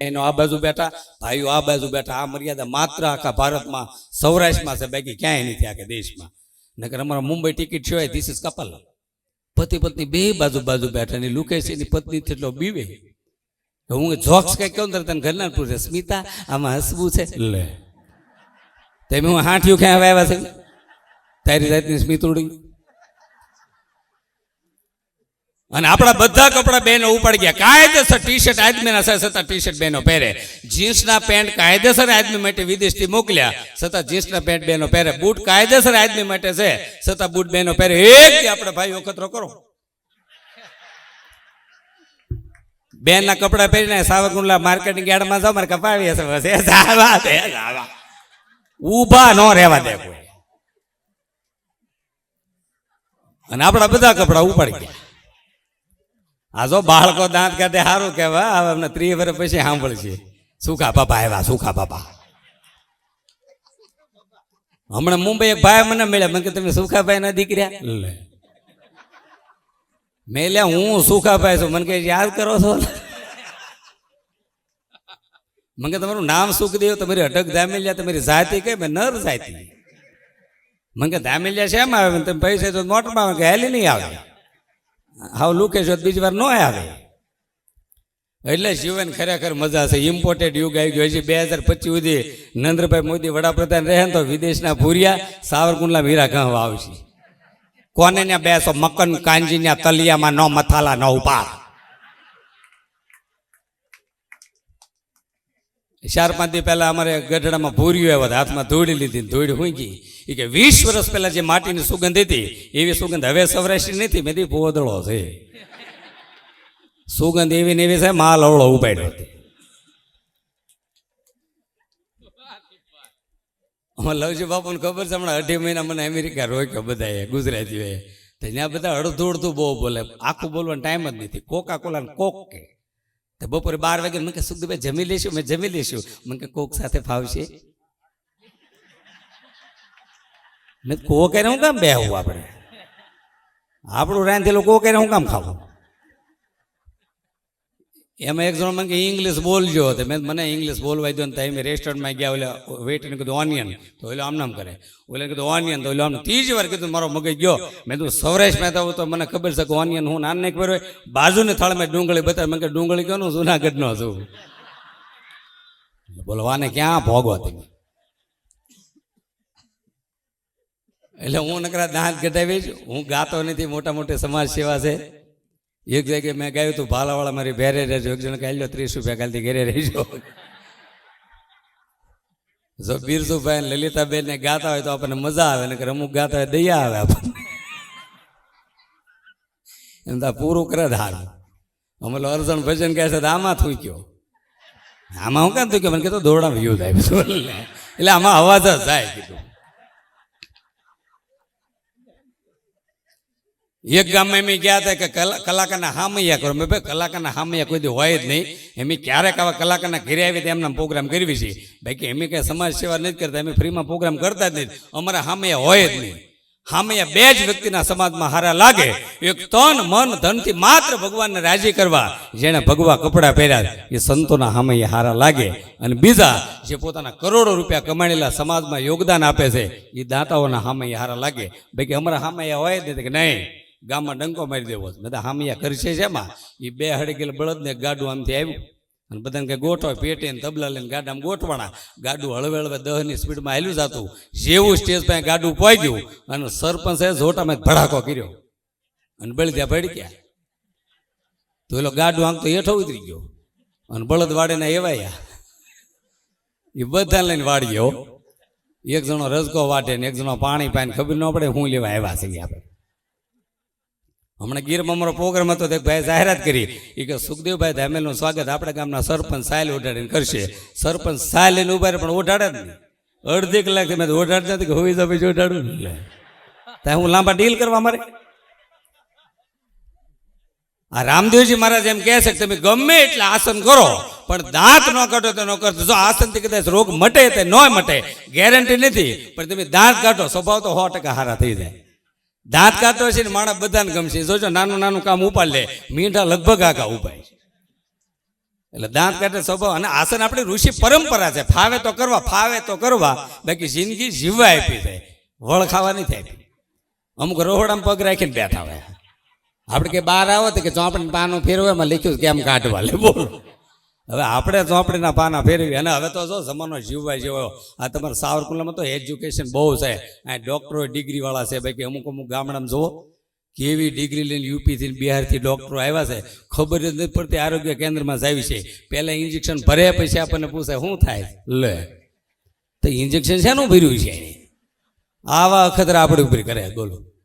એનો આ બાજુ બેઠા, ભાઈઓ આ બાજુ બેઠા, આ મર્યાદા માત્ર આખા ભારતમાં, સૌરાષ્ટ્રમાં છે, બાકી ક્યાંય નથી આખા દેશમાં. નકર અમારા મુંબઈ ટિકિટ સિવાય ધીસ ઇઝ કપલ પતિ પત્ની બે બાજુ બાજુ બેઠા ને લુકે છે એની પત્ની એટલો બીવે. હું જોક્સ કઈ કહું તને ઘરના પૂછે, સ્મિતા, આમાં હસવું છે? લે. તમે હું હાંઠિયું ક્યાં આવ્યા છે? તારી જાતની સ્મિતુડી અને આપણા બધા કપડા બેનો ઉપાડી ગયા. કાયદેસર ટી શર્ટ આદમીના છે છતાં ટી શર્ટ બેનો પહેરે. જીન્સના પેન્ટ કાયદેસર આદમી માટે વિદેશથી મોકલ્યા. છતાં જીન્સના પેન્ટ બેનો પહેરે. બૂટ કાયદેસર આદમી માટે છે. છતાં બૂટ બેનો પહેરે. એક આપણે ભાઈ વખતરો કરો. બેનના કપડા પહેરીને સાવરકુંડલા માર્કેટિંગ યાર્ડમાં જાઓ, મારે કપાવી હશે. બસ જાવા જાવા ઊભા ન રહેવા દે કોઈ. અને આપણા બધા કપડા ઉપાડી ગયા. આ જો બાળકો દાંત કાઢે સારું કહેવાય. હવે અમને ત્રીસ વર્ષ પછી સાંભળશે. સુખા બાપા આવ્યા સુખા બાપા. હમણાં મુંબઈ એક ભાઈ મને મળ્યા. મને કે તમે સુખાભાઈ ના દીકર્યા લે. મેં લે હું સુખાભાઈ છું. મને કે યાદ કરો છો? મને કે તમારું નામ સુખદેવ તમારી અટક ધામેલિયા તમારી જાતિ કઈ? મેં નર જાતિ. મને કે ધામેલિયા શેમ આવે? તમે પૈસા તો નોટમાં આવે કે હેલી નહીં આવે. હાવ લુકેશ છો બીજી વાર ન આવે. એટલે જીવન ખરેખર મજા છે. ઇમ્પોર્ટેડ યુગ આવી ગયો. હજી બે હજાર પચીસ સુધી નરેન્દ્રભાઈ મોદી વડાપ્રધાન રહે તો વિદેશના ભૂરિયા સાવરકુંડલા મીરા કહવા આવશે. કોને ત્યાં બેસો મકન કાંજી તલિયામાં ન મથાલા ન ઉપાડ ચાર પાંચ દી પહેલા અમારે ગઢડામાં ભૂર્યું આવ્યા હાથમાં ધૂળી લીધી ધૂળી હુંકી એ કે વીસ વર્ષ પહેલા જે માટીની સુગંધ હતી, એવી સુગંધ હવે સૌરાષ્ટ્ર નથી. મેં દી પોદળો છે. સુગંધ એવી ને એવી છે, માલ અવળો ઉપાડ્યો હતી. અમારે લવજી બાપુને ખબર છે, હમણાં અઢી મહિના મને અમેરિકા રોક્યો બધાએ, ગુજરાતીઓએ. ત્યાં બધા અડધું બહુ બોલે. આખું બોલવાનો ટાઈમ જ નથી. કોકા કોલા કોક કે. તો બપોરે બાર વાગે મને કે સુખદભાઈ જમી લઈશું મેં જમી લઈશું મને કે, કોક સાથે ફાવશે. મેં કોક એને હું કામ બેહવું આપણે? આપણું રાંધેલું કોક એને હું કામ ખાવું? એમાં એક જણ મને ઇંગ્લિશ બોલજો. તો મેં મને ઇંગ્લિશ બોલવા દો ને તમે રેસ્ટોરન્ટમાં ગયા, ઓલા વેટરને કીધું ઓનિયન તો ઓલો આમ નામ કરે. ઓલે કીધું ઓનિયન તો ઓલો આમ ત્રીજી વાર કીધું, મારો મગજ ગયો. મેં તું સૌરાષ્ટ્ર મહેતા હોય તો મને ખબર છે કે ઓનિયન હું નાન નહીં હોય. બાજુને થાળમાં ડુંગળી બતાવે, મેં કે ડુંગળી કયો જુનાગઢનો છું. બોલવાને ક્યાં ભોગવા તમે? એટલે હું નકરા દાંત કઢાવીશ. હું ગાતો નથી મોટા મોટી સમાજ સેવા છે. એક જગ્યાએ મેં ગાયું હતું ભાલાવાળા મારી ભેરે રહેજો. એક જણ કાઢી લો ત્રીસ રૂપિયા કાલથી ઘરે રહીજો. જો બિરજુભાઈ ને લલિતાબેન ને ગાતા હોય તો આપણને મજા આવે ને અમુક ગાતા હોય દયા આવે આપણને. એમ તો પૂરું કરે ધાર. અમે અર્જણ ભજન કહે છે આમાં થૂક્યો. આમાં હું કામ થૂક્યો? મને કીધું દોરડા વ્યૂ થાય. એટલે આમાં અવાજ જ થાય કીધું. એક ગામમાં એમ ગયા હતા કે કલા- કલાકારના હામૈયા કરો. મેં ભાઈ, કલાકારના હામૈયા કોઈ દી હોય જ નહીં. એમ ક્યારેક આવા કલાકારના ઘરે આવી તો એમના પ્રોગ્રામ કરવી છે. બાકી એમ કઈ સમાજ સેવા નથી કરતા. એમ ફ્રીમાં પ્રોગ્રામ કરતા જ નથી. અમારા હામૈયા હોય જ નહીં. હામૈયા બે જ વ્યક્તિના સમાજમાં હારા લાગે. એક તન, મન, ધનથી માત્ર ભગવાનને રાજી કરવા જેણે ભગવા કપડાં પહેર્યા એ સંતોના હામૈયા હારા લાગે. અને બીજા જે પોતાના કરોડો રૂપિયા કમાણેલા સમાજમાં યોગદાન આપે છે એ દાતાઓના હામૈયા હારા લાગે. બાકી અમારા હામૈયા હોય જ નથી કે નહીં. ગામમાં ડંકો મારી દેવો બધા હામિયા કરશે એમાં. એ બે હળી ગયેલ બળદને ગાડું આમથી આવ્યું અને બધાને કે ગોઠો પેટે તબલા લઈને ગાડામાં ગોઠવાણા. ગાડું હળવે હળવે દહની સ્પીડમાં હાલ્યું જતું. જેવું સ્ટેજ પાસે ગાડું પહોંચ્યું અને સરપંચે જોટામાં ભડાકો કર્યો. અને બળદ્યા ભડક્યા ગયા. તો એલો ગાડું આમ તો હેઠો ઉતરી ગયો. અને બળદ વાડીને એવાયા. એ બધા લઈને વાળી ગયો એક જણો રસકો વાટે ને એક જણો પાણી પાઈને ખબર ન પડે હું લેવા આવ્યા છે આપણે. હમણાં ગીરમાં અમારો પ્રોગ્રામ હતો તો ભાઈ જાહેરાત કરી. એ કે સુખદેવભાઈ ધામેલનું સ્વાગત આપણા ગામના સરપંચ સાયલ ઓઢાડીને કરશે. સરપંચ સાયલ લઈને ઊભા પણ ઓઢાડે જ નહીં. અડધી કલાક મેં ઓઢાડતા કે હોઈ જાય પછી ઓઢાડું ને ત્યાં હું લાંબા ડીલ કરવા મારે? આ રામદેવજી મહારાજ એમ કહે છે કે તમે ગમે એટલે આસન કરો, પણ દાંત ન કાઢો તો ન કરતો જો આસનથી કદાચ રોગ મટે તે ન મટે. ગેરંટી નથી, પણ તમે દાંત કાઢો, સ્વભાવ તો સો ટકા હારા થઈ જાય. દાંત કાતો છે ને માણસ બધાને ગમશે. જોજો નાનું નાનું કામ ઉપાડ લે. મીંઢા લગભગ આખા ઉપાય. એટલે દાંત કાઢે સ્વભાવ અને આસન આપણી ઋષિ પરંપરા છે. ફાવે તો કરવા, ફાવે તો કરવા. બાકી જિંદગી જીવવા આપી જાય વળ ખાવા નથી આપી. અમુક રોહડામાં પગ રાખીને બેઠા હોય. આપણે કે બહાર આવો તો કે ચોપડી પાનું ફેરવે, એમાં લખ્યું કેમ કાઢવા લે. બોલો. હવે આપણે ચોપડીના પાના ફેરવી અને હવે તો જો જમાનો જીવવા જેવો આ તમારા સાવરકુંડલામાં તો એજ્યુકેશન બહુ છે. આ ડૉક્ટરો ડિગ્રીવાળા છે. બાકી અમુક અમુક ગામડામાં જુઓ, કેવી ડિગ્રી લઈને યુપીથી બિહારથી ડૉક્ટરો આવ્યા છે, ખબર જ નથી પડતી આરોગ્ય કેન્દ્રમાં જ આવી છે. પહેલાં ઇન્જેક્શન ભરે પછી આપણને પૂછે, શું થાય? લે. તો ઇન્જેક્શન શેનું ભર્યું છે? આવા અખતરા આપણે ઉભરી કરે. બોલો.